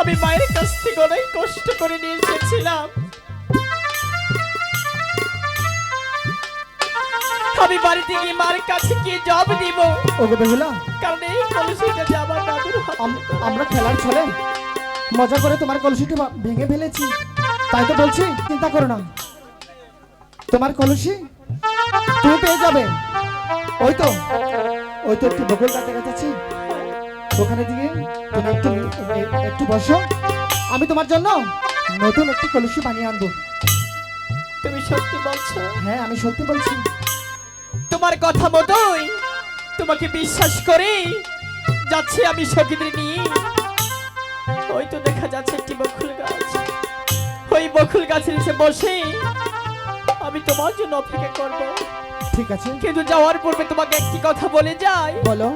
আমি মায়ের কাছ থেকে অনেক কষ্ট করে নিয়ে এসেছিলাম। আমি বাড়িতে গিয়ে মার কাছে গিয়ে জব দিব। ওগো বেহুলা। কারণ এই কলসিটা যে আমার দাদুর আমরা খেলার ছলে মজা করে তোমার কলসিটি ভেঙে ফেলেছি। তাই তো বলছি চিন্তা করো না। তোমার কলসি তুমি পেয়ে যাবে। ওই তো ওই তো একটু বকুল কাছে গেছে। ওখানে দিয়ে তুমি একটু একটু বসো। আমি তোমার জন্য নতুন একটি কলসি বানিয়ে আনব। তুমি সত্যি বলছো? হ্যাঁ আমি সত্যি বলছি। তোমার কথা মতোই তোমাকে বিশ্বাস করে। যাচ্ছি আমি সখীদের নিয়ে। ওই তো দেখা যাচ্ছে একটি বকুল গাছ। ওই বকুল গাছের নিচে বসে আমি তোমার জন্য অপেক্ষা করব। ঠিক আছে। কিন্তু যাওয়ার পূর্বে তোমাকে একটি কথা বলে যাই। বলো।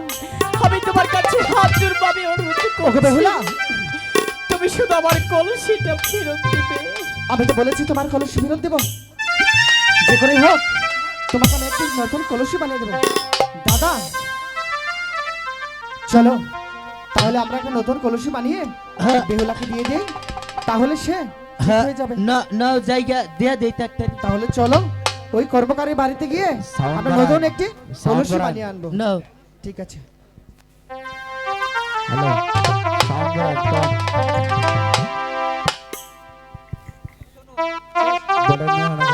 আমি তোমার কাছে হাত জোর অনুরোধ ওকে করছি বেহুলা। তুমি শুধু আমার কলসিটা ফেরত দিবে। আমি তো বলেছি তোমার কলসি ফেরত দেবো। যে করেই হোক তোমাকে আমি একটি নতুন কলসি বানিয়ে দেবো। দাদা চলো তাহলে আমরা একটা নতুন কলসি বানিয়ে হ্যাঁ। বেহুলাকে দিয়ে দিই তাহলে সে হ্যাঁ হয়ে যাবে। না না জায়গা দেয়া দেই একটা তাহলে চলো ওই কর্মকারী বাড়িতে গিয়ে আমরা নতুন একটি কলসি বানিয়ে আনব। না ঠিক আছে। Hello sound